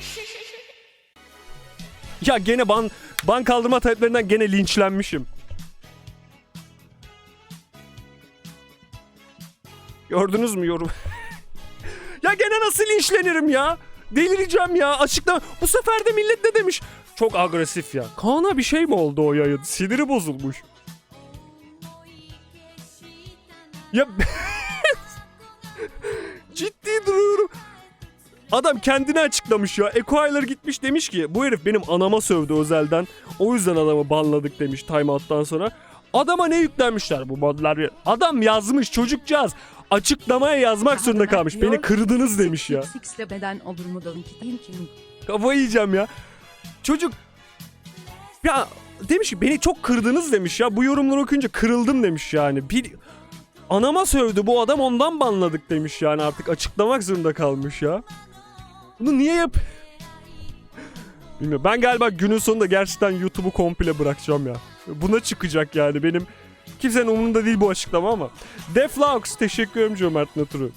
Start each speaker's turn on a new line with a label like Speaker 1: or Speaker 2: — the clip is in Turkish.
Speaker 1: Ya gene ban ban kaldırma taleplerinden gene linçlenmişim. Gördünüz mü yorum? ya gene nasıl linçlenirim ya? Delireceğim ya. Açıklama. Bu sefer de millet ne demiş? Çok agresif ya. Kaan'a bir şey mi oldu o yayın? Siniri bozulmuş. Ya Adam kendini açıklamış ya. Equalizer gitmiş demiş ki bu herif benim anama sövdü özelden. O yüzden adamı banladık demiş timeout'tan sonra. Adama ne yüklenmişler bu modlar? Adam yazmış çocukcağız. Açıklamaya yazmak zorunda kalmış. Beni kırdınız demiş ya.
Speaker 2: Six beden olur mu?
Speaker 1: Kafayı yiyeceğim ya. Çocuk ya demiş ki beni çok kırdınız demiş ya. Bu yorumları okuyunca kırıldım demiş yani. Bir anama sövdü bu adam ondan banladık demiş yani artık açıklamak zorunda kalmış ya. Bunu niye yap? Bilmiyorum. Ben galiba günün sonunda gerçekten YouTube'u komple bırakacağım ya. Buna çıkacak yani benim kimsenin umurunda değil bu açıklama ama. Deflaux teşekkür ederim Cömert Natur'u.